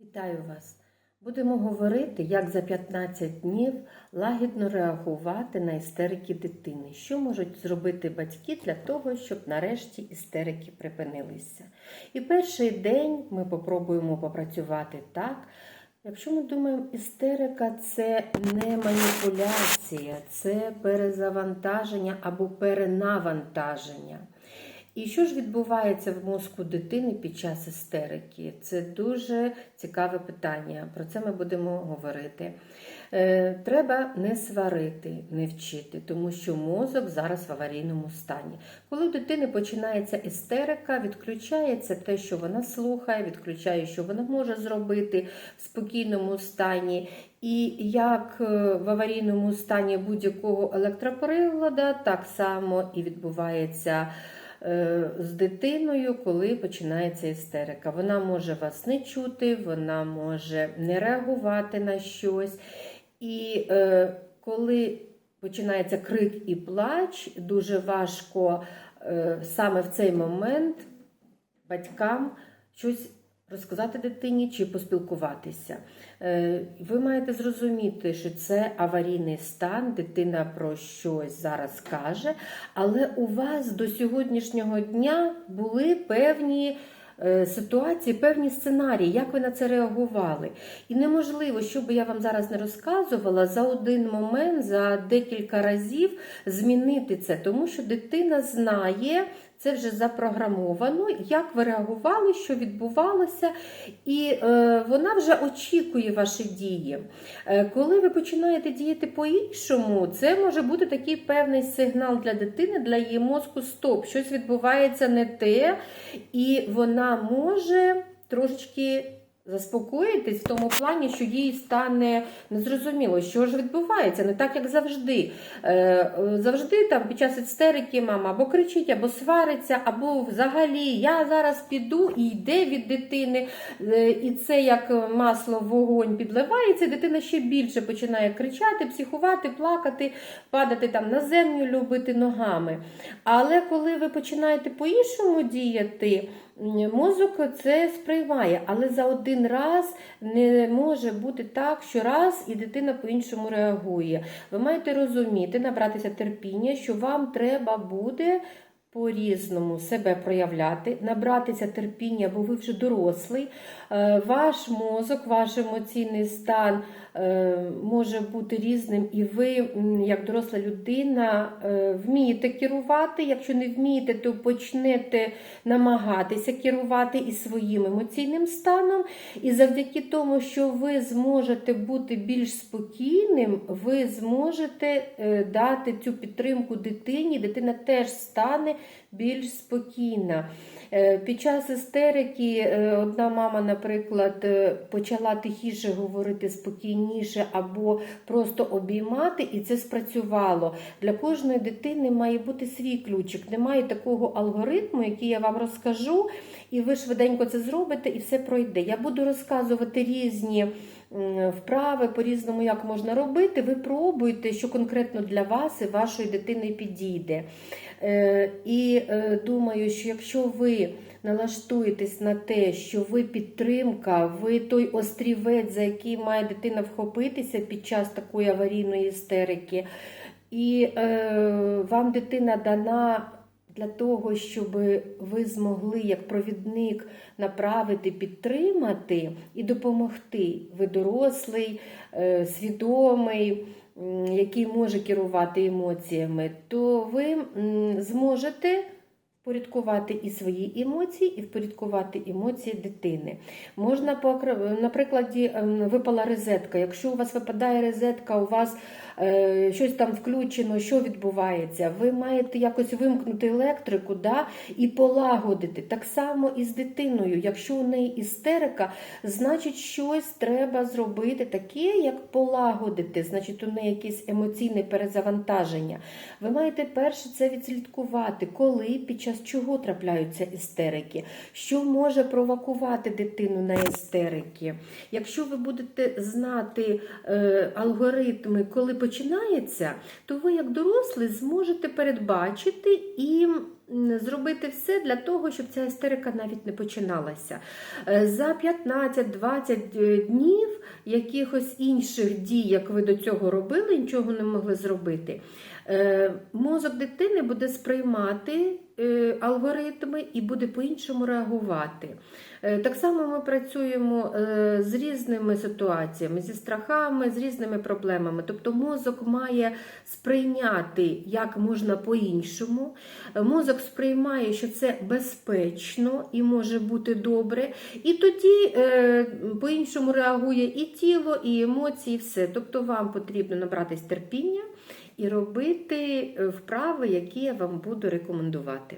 Вітаю вас! Будемо говорити, як за 15 днів лагідно реагувати на істерики дитини. Що можуть зробити батьки для того, щоб нарешті істерики припинилися. І перший день ми попробуємо попрацювати так. Якщо ми думаємо, істерика це не маніпуляція, це перезавантаження або перенавантаження. І що ж відбувається в мозку дитини під час істерики? Це дуже цікаве питання. Про це ми будемо говорити. Е, треба не сварити, не вчити, тому що мозок зараз в аварійному стані. Коли у дитини починається істерика, відключається те, що вона слухає, відключає, що вона може зробити в спокійному стані. І як е, в аварійному стані будь-якого електроприлада, так само і відбувається з дитиною, коли починається істерика. Вона може вас не чути, вона може не реагувати на щось. І е, коли починається крик і плач, дуже важко е, саме в цей момент батькам щось розказати дитині чи поспілкуватися. Е, Ви маєте зрозуміти, що це аварійний стан, дитина про щось зараз каже, але у вас до сьогоднішнього дня були певні. е, Ситуації, певні сценарії, як ви на це реагували. І неможливо, що би я вам зараз не розказувала, за один момент, за декілька разів змінити це, тому що дитина знає, це вже запрограмовано, як ви реагували, що відбувалося, і е, вона вже очікує ваші дії. Е, коли ви починаєте діяти по-іншому, це може бути такий певний сигнал для дитини, для її мозку стоп. Щось відбувається не те, і вона може трошечки. Заспокоїтись в тому плані, що їй стане незрозуміло, що ж відбувається, не так, як завжди. Е, е, Завжди там під час істерики мама або кричить, або свариться, або взагалі я зараз піду і йде від дитини. Е, І це як масло в вогонь підливається, дитина ще більше починає кричати, психувати, плакати, падати там на землю, любити ногами. Але коли ви починаєте по-іншому діяти, мозок це сприймає, але за один раз не може бути так, що раз і дитина по-іншому реагує. Ви маєте розуміти, набратися терпіння, що вам треба буде. По-різному себе проявляти, набратися терпіння, бо ви вже дорослий. Е, Ваш мозок, ваш емоційний стан може бути різним, і ви, як доросла людина, е, вмієте керувати. Якщо не вмієте, то почнете намагатися керувати і своїм емоційним станом. І завдяки тому, що ви зможете бути більш спокійним, ви зможете е, дати цю підтримку дитині. Дитина теж стане більш спокійна. Е, Під час істерики е, одна мама, наприклад, е, почала тихіше говорити спокійніше або просто обіймати, і це спрацювало. Для кожної дитини має бути свій ключик. Немає такого алгоритму, який я вам розкажу, і ви швиденько це зробите, і все пройде. Я буду розказувати різні. Вправи по-різному, як можна робити, ви пробуйте, що конкретно для вас і вашої дитини підійде. Е, І е, думаю, що якщо ви налаштуєтесь на те, що ви підтримка, ви той острівець, за який має дитина вхопитися під час такої аварійної істерики, і е, вам дитина дана. Для того, щоб ви змогли як провідник направити, підтримати і допомогти. Ви дорослий, е, свідомий, який може керувати емоціями, то ви зможете впорядкувати і свої емоції, і впорядкувати емоції дитини. Можна по на прикладі ем, випала розетка. Якщо у вас випадає розетка, у вас е, щось там включено, що відбувається? Ви маєте якось вимкнути електрику да, і полагодити. Так само і з дитиною. Якщо у неї істерика, значить щось треба зробити таке, як полагодити, значить, у неї якесь емоційне перезавантаження. Ви маєте перше це відслідкувати, коли під час з чого трапляються істерики, що може провокувати дитину на істерики. Якщо ви будете знати е, алгоритми, коли починається, то ви, як дорослий, зможете передбачити і зробити все для того, щоб ця істерика навіть не починалася. Е, За 15-20 днів якихось інших дій, як ви до цього робили, нічого не могли зробити. Е, Мозок дитини буде сприймати е, алгоритми і буде по-іншому реагувати. Е, Так само ми працюємо е, з різними ситуаціями, зі страхами, з різними проблемами. Тобто мозок має сприйняти як можна по-іншому. Е, Мозок сприймає, що це безпечно і може бути добре. І тоді е, по-іншому реагує і тіло, і емоції, і все. Тобто вам потрібно набратись терпіння і робити е, вправи, які я вам буду рекомендувати.